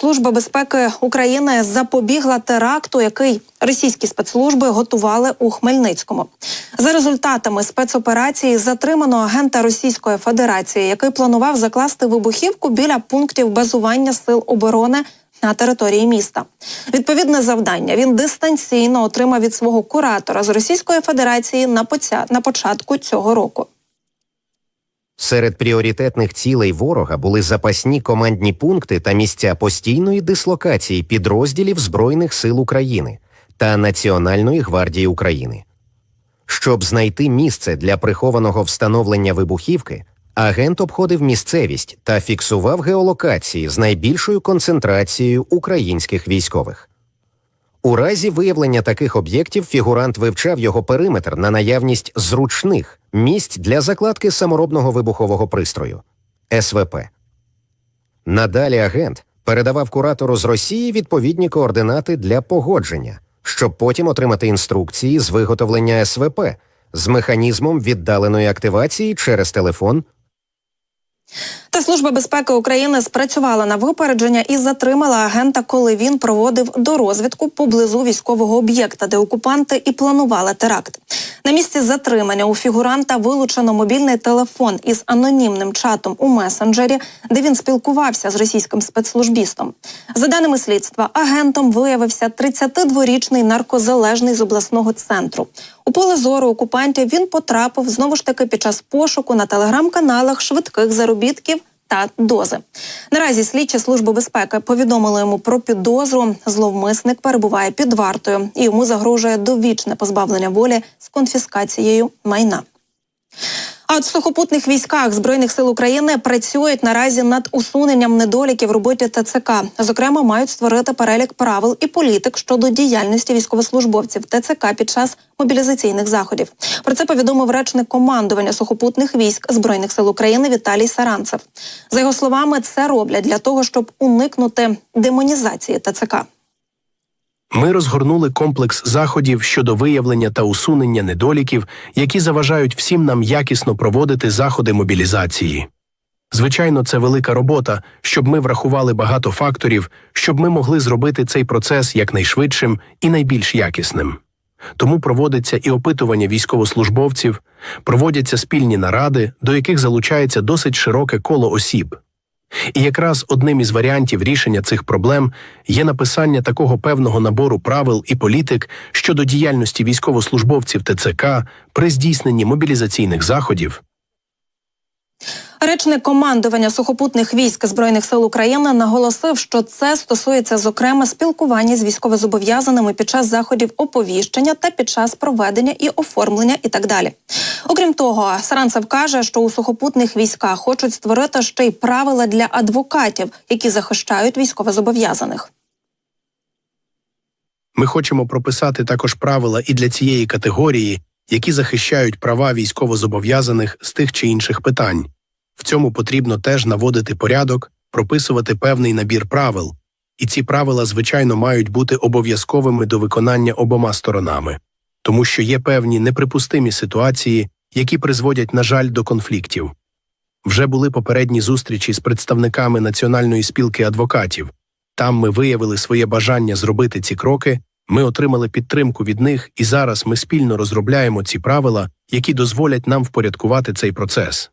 Служба безпеки України запобігла теракту, який російські спецслужби готували у Хмельницькому. За результатами спецоперації затримано агента Російської Федерації, який планував закласти вибухівку біля пунктів базування сил оборони на території міста. Відповідне завдання він дистанційно отримав від свого куратора з Російської Федерації на початку цього року. Серед пріоритетних цілей ворога були запасні командні пункти та місця постійної дислокації підрозділів Збройних сил України та Національної гвардії України. Щоб знайти місце для прихованого встановлення вибухівки, агент обходив місцевість та фіксував геолокації з найбільшою концентрацією українських військових. У разі виявлення таких об'єктів фігурант вивчав його периметр на наявність зручних місць для закладки саморобного вибухового пристрою СВП. Надалі агент передавав куратору з Росії відповідні координати для погодження, щоб потім отримати інструкції з виготовлення СВП з механізмом віддаленої активації через телефон служба безпеки України спрацювала на випередження і затримала агента, коли він проводив дорозвідку поблизу військового об'єкта, де окупанти і планували теракт. На місці затримання у фігуранта вилучено мобільний телефон із анонімним чатом у месенджері, де він спілкувався з російським спецслужбістом. За даними слідства, агентом виявився 32-річний наркозалежний з обласного центру. У поле зору окупантів він потрапив знову ж таки під час пошуку на телеграм-каналах швидких заробітків та дози. Наразі слідчі служби безпеки повідомили йому про підозру. Зловмисник перебуває під вартою і йому загрожує довічне позбавлення волі з конфіскацією майна. А в сухопутних військах збройних сил України працюють наразі над усуненням недоліків роботі ТЦК. Зокрема, мають створити перелік правил і політик щодо діяльності військовослужбовців ТЦК під час мобілізаційних заходів. Про це повідомив речник командування сухопутних військ збройних сил України Віталій Саранцев. За його словами, це роблять для того, щоб уникнути демонізації ТЦК. Ми розгорнули комплекс заходів щодо виявлення та усунення недоліків, які заважають всім нам якісно проводити заходи мобілізації. Звичайно, це велика робота, щоб ми врахували багато факторів, щоб ми могли зробити цей процес якнайшвидшим і найбільш якісним. Тому проводиться і опитування військовослужбовців, проводяться спільні наради, до яких залучається досить широке коло осіб. І якраз одним із варіантів рішення цих проблем є написання такого певного набору правил і політик щодо діяльності військовослужбовців ТЦК при здійсненні мобілізаційних заходів, Речник командування сухопутних військ збройних сил України наголосив, що це стосується зокрема спілкування з військовозобов'язаними під час заходів оповіщення та під час проведення і оформлення, і так далі. Окрім того, Саранцев каже, що у сухопутних військах хочуть створити ще й правила для адвокатів, які захищають військовозобов'язаних. Ми хочемо прописати також правила і для цієї категорії, які захищають права військовозобов'язаних з тих чи інших питань. В цьому потрібно теж наводити порядок, прописувати певний набір правил, і ці правила, звичайно, мають бути обов'язковими до виконання обома сторонами, тому що є певні неприпустимі ситуації, які призводять, на жаль, до конфліктів. Вже були попередні зустрічі з представниками Національної спілки адвокатів. Там ми виявили своє бажання зробити ці кроки, ми отримали підтримку від них, і зараз ми спільно розробляємо ці правила, які дозволять нам впорядкувати цей процес.